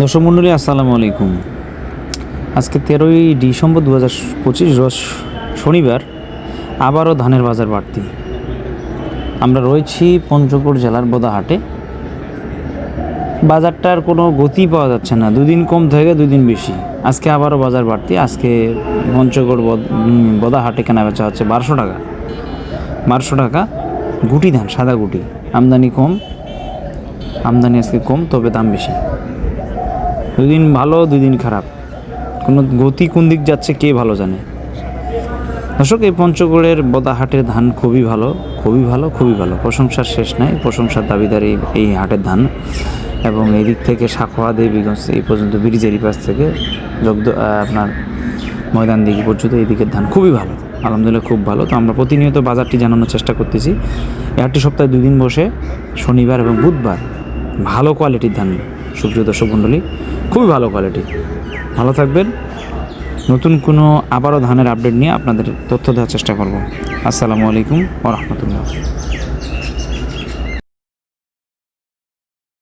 দর্শক মণ্ডলী, আসসালামু আলাইকুম। আজকে তেরোই ডিসেম্বর দু হাজার পঁচিশ রস শনিবার আবারও ধানের বাজার বাড়তি। আমরা রয়েছি পঞ্চগড় জেলার বোদাহাটে। বাজারটার কোনো গতি পাওয়া যাচ্ছে না। দুদিন কম থেকে দুদিন বেশি। আজকে আবারও বাজার বাড়তি। আজকে পঞ্চগড় বোদাহাটে কেনা বেচা হচ্ছে বারোশো টাকা। বারোশো টাকা গুটি ধান, সাদা গুটি। আমদানি কম। আমদানি আজকে কম, তবে দাম বেশি। দুদিন ভালো দুই দিন খারাপ। কোনো গতি কোন দিক যাচ্ছে কে ভালো জানে? দর্শক, এই পঞ্চগড়ের বদাহাটের ধান খুবই ভালো খুবই ভালো খুবই ভালো। প্রশংসার শেষ নাই, প্রশংসার দাবিদারি এই হাটের ধান। এবং এই দিক থেকে সাখোয়া, দেবীগঞ্জ, এই পর্যন্ত ব্রিজের এই পাশ থেকে জগদ আপনার ময়দান দিঘি পর্যন্ত এই দিকের ধান খুবই ভালো। আলহামদুলিল্লাহ খুব ভালো। তো আমরা প্রতিনিয়ত বাজারটি জানানোর চেষ্টা করতেছি। এই হাটটি সপ্তাহে দুই দিন বসে, শনিবার এবং বুধবার ভালো কোয়ালিটির ধান সুপ্রিয় দর্শক মণ্ডলী, খুবই ভালো কোয়ালিটি ভালো থাকবেন। নতুন কোনো আবারও ধানের আপডেট নিয়ে আপনাদের তথ্য দেওয়ার চেষ্টা করব। আসসালামু আলাইকুম ওরহমতুল্লাহ